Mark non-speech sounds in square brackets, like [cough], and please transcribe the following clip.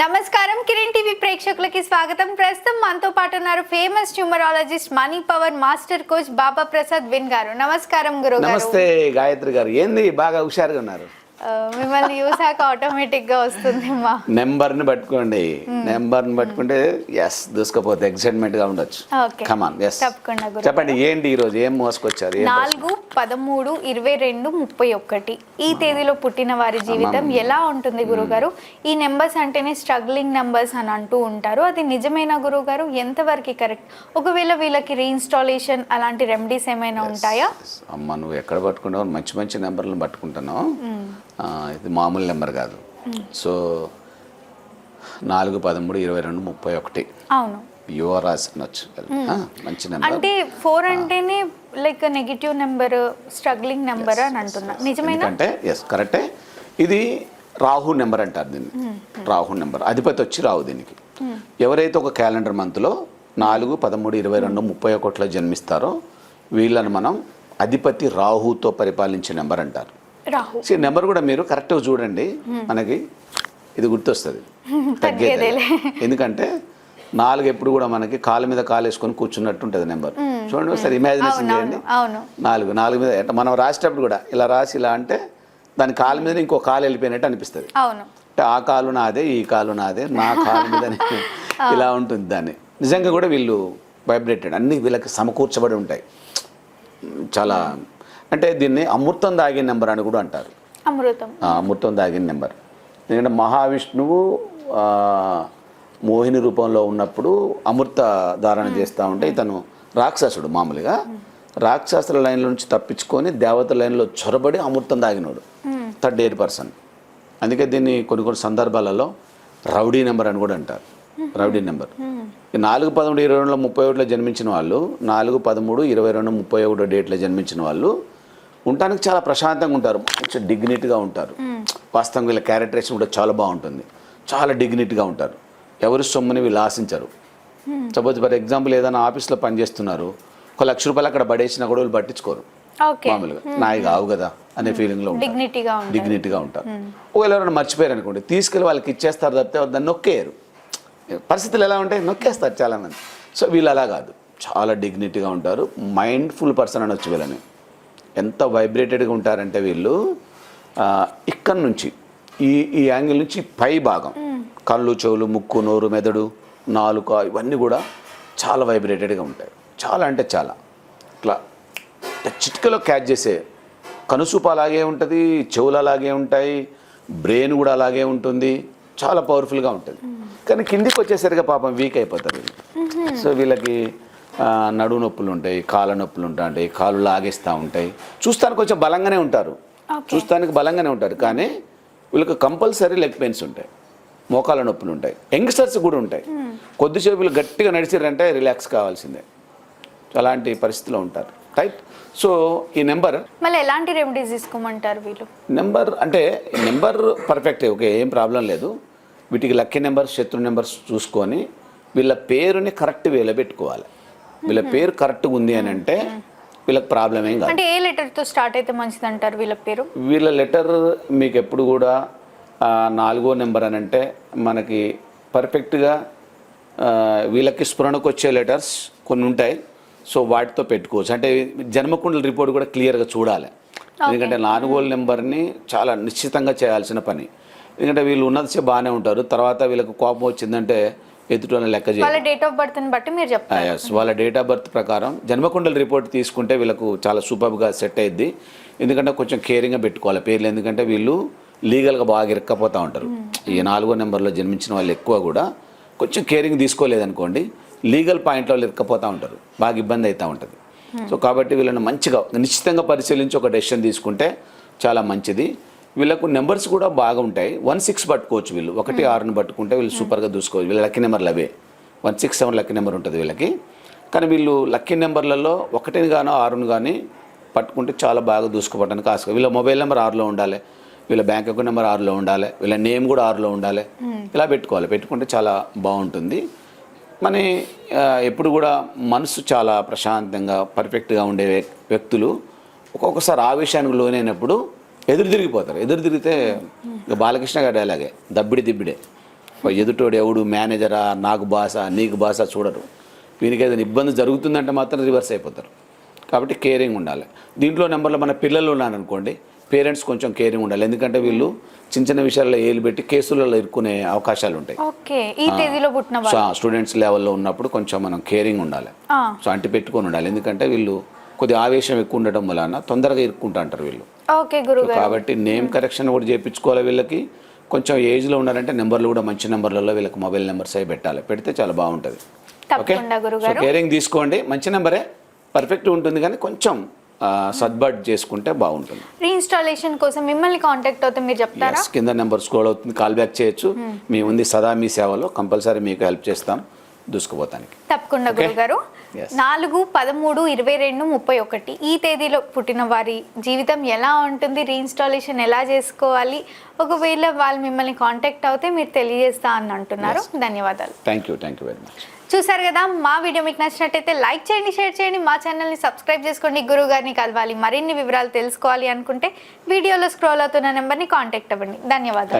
నమస్కారం. కిరణ్ టీవీ ప్రేక్షకులకి స్వాగతం. ప్రస్తుతం మనతో పాటు ఉన్నారు famous numerologist money power master coach Baba Prasad win గారు. నమస్కారం గురు నమస్తే గాయత్రి గారు. ఏంది? బాగా హుషారుగా ఉన్నారు. మిమ్మల్ని చూసాక ఆటోమేటిక్గా వస్తుంది మా. నెంబర్ని పట్టుకోండి. నెంబర్ని పట్టుకుంటే ఎస్ దూసుకపోతే ఎక్సైట్మెంట్గా ఉండొచ్చు. ఓకే కమాన్ ఎస్ తప్పకుండా చెప్పండి ఏంటి ఈ రోజు? ఏం మోసుకొచ్చారు? నాలుగు పదమూడు ఇరవై రెండు ముప్పై ఒకటి ఈ తేదీలో పుట్టిన వారి జీవితం ఎలా ఉంటుంది గురుగారు? ఈ నెంబర్స్ అంటేనే స్ట్రగ్లింగ్ నెంబర్స్ అని అంటూ ఉంటారు. అది నిజమేనా గురుగారు? ఎంతవరకు కరెక్ట్ ఒకవేళ వీళ్ళకి రీఇన్స్టాలేషన్ అలాంటి రెమెడీస్ ఏమైనా ఉంటాయా? అమ్మ నువ్వు ఎక్కడ పట్టుకుంటావు మంచి మంచి నెంబర్లను పట్టుకుంటున్నావు. ఆ, ఇది మామూలు నెంబర్ కాదు. సో నాలుగు పదమూడు ఇరవై రెండు ముప్పై ఒకటి. అవును. యువ రాసి అనొచ్చు ఆ, మంచి నెంబర్. అంటే ఫోర్ అంటేనే like negative number struggling number అని అంటున్నా. నిజమేనా? ఎందుకంటే ఎస్ కరెక్టే ఇది రాహు నెంబర్ అంటారు దీన్ని. రాహు నెంబర్. అధిపతి వచ్చి రాహు దీనికి. ఎవరైతే ఒక క్యాలెండర్ మంత్లో నాలుగు పదమూడు ఇరవై రెండు ముప్పై ఒకటిలో జన్మిస్తారో వీళ్ళని మనం అధిపతి రాహుతో పరిపాలించే నెంబర్ అంటారు. రాహు. నెంబర్ కూడా మీరు కరెక్ట్గా చూడండి. మనకి ఇది గుర్తొస్తుంది. [laughs] తగ్గేది. [laughs] ఎందుకంటే నాలుగు ఎప్పుడు కూడా మనకి కాలు మీద కాలు వేసుకొని కూర్చున్నట్టు ఉంటుంది నెంబర్ చూడండి ఒకసారి ఇమాజినేషన్ చేయండి. నాలుగు నాలుగు మీద మనం రాసేటప్పుడు కూడా ఇలా రాసి ఇలా అంటే దాని కాలు మీద ఇంకో కాలు వెళ్ళిపోయినట్టు అనిపిస్తుంది. అంటే ఆ కాలు నాదే ఈ కాలు నాదే నా కాలు మీద [laughs] ఇలా ఉంటుంది దాన్ని. నిజంగా కూడా వీళ్ళు వైబ్రేటెడ్ అన్ని వీళ్ళకి సమకూర్చబడి ఉంటాయి. చాలా అంటే దీన్ని అమృతం దాగిన నెంబర్ అని కూడా అంటారు. అమృతం. అమృతం దాగిన నెంబర్. ఎందుకంటే మహావిష్ణువు మోహిని రూపంలో ఉన్నప్పుడు అమృత ధారణ చేస్తూ ఉంటే ఇతను రాక్షసుడు మామూలుగా. రాక్షసుల లైన్లో నుంచి తప్పించుకొని దేవత లైన్లో చొరబడి అమృతం దాగినోడు. Third air person. అందుకే దీన్ని కొన్ని కొన్ని సందర్భాలలో రౌడీ నెంబర్ అని కూడా అంటారు. Rowdy number. నాలుగు పదమూడు ఇరవై రెండులో ముప్పై ఒకటిలో జన్మించిన వాళ్ళు నాలుగు పదమూడు ఇరవై రెండు ముప్పై ఒకటో డేట్లో జన్మించిన వాళ్ళు ఉండటానికి చాలా ప్రశాంతంగా ఉంటారు. మంచి డిగ్నిటీగా ఉంటారు. వాస్తవంగా వీళ్ళ క్యారెక్టరేషన్ కూడా చాలా బాగుంటుంది. చాలా డిగ్నిటీగా ఉంటారు. ఎవరి సొమ్ముని వీళ్ళు ఆశించరు. సపోజ్ ఫర్ ఎగ్జాంపుల్ ఏదైనా ఆఫీస్లో పనిచేస్తున్నారు ఒక లక్ష రూపాయలు అక్కడ పడేసినా కూడా వీళ్ళు పట్టించుకోరు. మామూలుగా. నాయి కావు కదా అనే ఫీలింగ్లో ఉంటారు. డిగ్నిటీగా డిగ్నిటీగా ఉంటారు. ఒకవేళ ఎవరైనా మర్చిపోయారు అనుకోండి తీసుకెళ్ళి వాళ్ళకి ఇచ్చేస్తారు తప్పితే దాన్ని నొక్కేయరు. పరిస్థితులు ఎలా ఉంటాయి? నొక్కేస్తారు చాలామంది. సో వీళ్ళు అలా కాదు. చాలా డిగ్నిటీగా ఉంటారు. మైండ్ఫుల్ పర్సన్ అనొచ్చు వీళ్ళని. ఎంత వైబ్రేటెడ్గా ఉంటారంటే వీళ్ళు ఇక్కడి నుంచి ఈ ఈ యాంగిల్ నుంచి పై భాగం. కళ్ళు చెవులు ముక్కు నోరు మెదడు నాలుక ఇవన్నీ కూడా చాలా వైబ్రేటెడ్గా ఉంటాయి. చాలా అంటే చాలా. ఇట్లా చిటికలో క్యాచ్ చేసే కనుసూపు అలాగే ఉంటుంది చెవులు అలాగే ఉంటాయి బ్రెయిన్ కూడా అలాగే ఉంటుంది చాలా పవర్ఫుల్గా ఉంటుంది. కానీ కిందికి వచ్చేసరికి పాపం వీక్ అయిపోతారు సో వీళ్ళకి ఆ, నడుము నొప్పులు ఉంటాయి కాళ్ళ నొప్పులు ఉంటాయి కాళ్ళు లాగేస్తూ ఉంటాయి. చూస్తానికి కొంచెం బలంగానే ఉంటారు. చూస్తానికి బలంగానే ఉంటారు. కానీ వీళ్ళకి కంపల్సరీ లెగ్ పెయిన్స్ ఉంటాయి. మోకాళ్ళ నొప్పులు ఉంటాయి. యంగ్స్టర్స్ కూడా ఉంటాయి. కొద్దిసేపు వీళ్ళు గట్టిగా నడిచారంటే రిలాక్స్ కావాల్సిందే. అలాంటి పరిస్థితిలో ఉంటారు. రైట్ సో ఈ నెంబర్ మళ్ళీ ఎలాంటి రెమెడీస్ తీసుకోమంటారు వీళ్ళు? నెంబర్ అంటే నెంబర్ పర్ఫెక్ట్ ఓకే ఏం ప్రాబ్లం లేదు. వీటికి లక్కీ నెంబర్ శత్రు నెంబర్స్ చూసుకొని వీళ్ళ పేరుని కరెక్ట్ వేలో పెట్టుకోవాలి. వీళ్ళ పేరు కరెక్ట్గా ఉంది అని అంటే వీళ్ళకి ప్రాబ్లం ఏం కాదు. అంటే ఏ లెటర్తో స్టార్ట్ అయితే మంచిది అంటారు వీళ్ళ పేరు? వీళ్ళ లెటర్ మీకు ఎప్పుడు కూడా నాలుగో నెంబర్ అని అంటే మనకి పర్ఫెక్ట్గా వీళ్ళకి స్ఫురణకు వచ్చే లెటర్స్ కొన్ని ఉంటాయి. సో వాటితో పెట్టుకోవచ్చు. అంటే జన్మకుండల రిపోర్ట్ కూడా క్లియర్గా చూడాలి. ఎందుకంటే నాలుగో నెంబర్ని చాలా నిశ్చితంగా చేయాల్సిన పని. ఎందుకంటే వీళ్ళు ఉన్నది బాగానే ఉంటారు. తర్వాత వీళ్ళకి కోపం వచ్చిందంటే ఎదుటి లెక్క చేయాలి. వాళ్ళ డేట్ ఆఫ్ బర్త్ని బట్టి మీరు చెప్తారు. ఎస్ వాళ్ళ డేట్ ఆఫ్ బర్త్ ప్రకారం జన్మకుండల రిపోర్ట్ తీసుకుంటే వీళ్ళకు చాలా సూపర్గా సెట్ అయ్యిద్ది ఎందుకంటే కొంచెం కేరింగ్గా పెట్టుకోవాలి. పేర్లు ఎందుకంటే వీళ్ళు లీగల్గా బాగా ఇరక్కపోతూ ఉంటారు. ఈ నాలుగో నెంబర్లో జన్మించిన వాళ్ళు ఎక్కువ కూడా కొంచెం కేరింగ్ తీసుకోలేదనుకోండి లీగల్ పాయింట్లో వాళ్ళు ఇరక్కపోతూ ఉంటారు. బాగా ఇబ్బంది అవుతూ ఉంటుంది. సో కాబట్టి వీళ్ళని మంచిగా నిశ్చితంగా పరిశీలించి ఒక డెసిషన్ తీసుకుంటే చాలా మంచిది. వీళ్ళకు నెంబర్స్ కూడా బాగా ఉంటాయి. వన్ సిక్స్ పట్టుకోవచ్చు వీళ్ళు. ఒకటి ఆరుని పట్టుకుంటే వీళ్ళు సూపర్గా చూసుకోవచ్చు వీళ్ళ లక్కీ నెంబర్లు అవే one six seven lucky number ఉంటుంది వీళ్ళకి. కానీ వీళ్ళు లక్కీ నెంబర్లలో ఒకటిని గానో ఆరుని కానీ పట్టుకుంటే చాలా బాగా దూసుకోవడానికి ఆశ వీళ్ళ మొబైల్ నెంబర్ ఆరులో ఉండాలి. వీళ్ళ బ్యాంక్ అకౌంట్ నెంబర్ ఆరులో ఉండాలి. వీళ్ళ నేమ్ కూడా ఆరులో ఉండాలి. ఇలా పెట్టుకోవాలి. పెట్టుకుంటే చాలా బాగుంటుంది. మన ఆ, ఎప్పుడు కూడా మనసు చాలా ప్రశాంతంగా పర్ఫెక్ట్గా ఉండే వ్యక్- వ్యక్తులు ఒక్కొక్కసారి ఆవేశానికి లోనైనప్పుడు ఎదురు తిరిగిపోతారు. ఎదురు తిరిగితే ఇక బాలకృష్ణ గారి అలాగే దబ్బిడి దిబ్బిడే. ఎదుటోడు ఎవడు? మేనేజరా నాకు బాస నీకు బాస చూడరు. వీనికి ఏదైనా ఇబ్బంది జరుగుతుందంటే మాత్రం రివర్స్ అయిపోతారు. కాబట్టి కేరింగ్ ఉండాలి. దీంట్లో నెంబర్లో మన పిల్లలు ఉన్నారనుకోండి పేరెంట్స్ కొంచెం కేరింగ్ ఉండాలి. ఎందుకంటే వీళ్ళు చిన్న చిన్న విషయాల్లో ఏలు పెట్టి కేసులలో ఇరుక్కునే అవకాశాలు ఉంటాయి. స్టూడెంట్స్ లెవెల్లో ఉన్నప్పుడు కొంచెం మనం కేరింగ్ ఉండాలి. సో అంటి పెట్టుకొని ఉండాలి. ఎందుకంటే వీళ్ళు కొద్ది ఆవేశం ఎక్కువ ఉండటం వలన తొందరగా ఇరుక్కుంటా అంటారు వీళ్ళు. ఓకే కాబట్టి నేమ్ కరెక్షన్ కూడా చేయించుకోవాలి వీళ్ళకి. కొంచెం ఏజ్లో ఉన్నారంటే నెంబర్లు కూడా మంచి నెంబర్లలో వీళ్ళకి మొబైల్ నెంబర్స్ అవి పెట్టాలి. పెడితే చాలా బాగుంటుంది. ఓకే? సో కేరింగ్ తీసుకోండి. మంచి నెంబరే. పర్ఫెక్ట్ ఉంటుంది కానీ కొంచెం సద్బడ్ చేసుకుంటే బాగుంటుంది. రీఇన్స్టాలేషన్ కోసం మిమ్మల్ని కాంటాక్ట్ అవుతే. మీరు చెప్తారా? కింద నెంబర్ స్క్రోల్ అవుతుంది. కాల్ బ్యాక్ చేయొచ్చు. మీ ఉంది సదా మీ సేవలో. కంపల్సరీ మీకు హెల్ప్ చేస్తాం. దూసుకుపోతానికి. తప్పకుండా. గురుగారు. నాలుగు పదమూడు ఇరవై రెండు ముప్పై ఒకటి. ఈ తేదీలో పుట్టిన వారి జీవితం ఎలా ఉంటుంది? రీఇన్స్టాలేషన్ ఎలా చేసుకోవాలి? ఒకవేళ వాళ్ళు మిమ్మల్ని కాంటాక్ట్ అవుతే మీరు తెలియజేస్తా అని అంటున్నారు. ధన్యవాదాలు. Thank you thank you very much చూసారు కదా మా వీడియో మీకు నచ్చినట్టయితే లైక్ చేయండి షేర్ చేయండి. మా ఛానల్ని సబ్స్క్రైబ్ చేసుకోండి. గురువు గారిని కలవాలి. మరిన్ని వివరాలు తెలుసుకోవాలి అనుకుంటే వీడియోలో స్క్రోల్ అవుతున్న నెంబర్ని కాంటాక్ట్ అవ్వండి. ధన్యవాదాలు.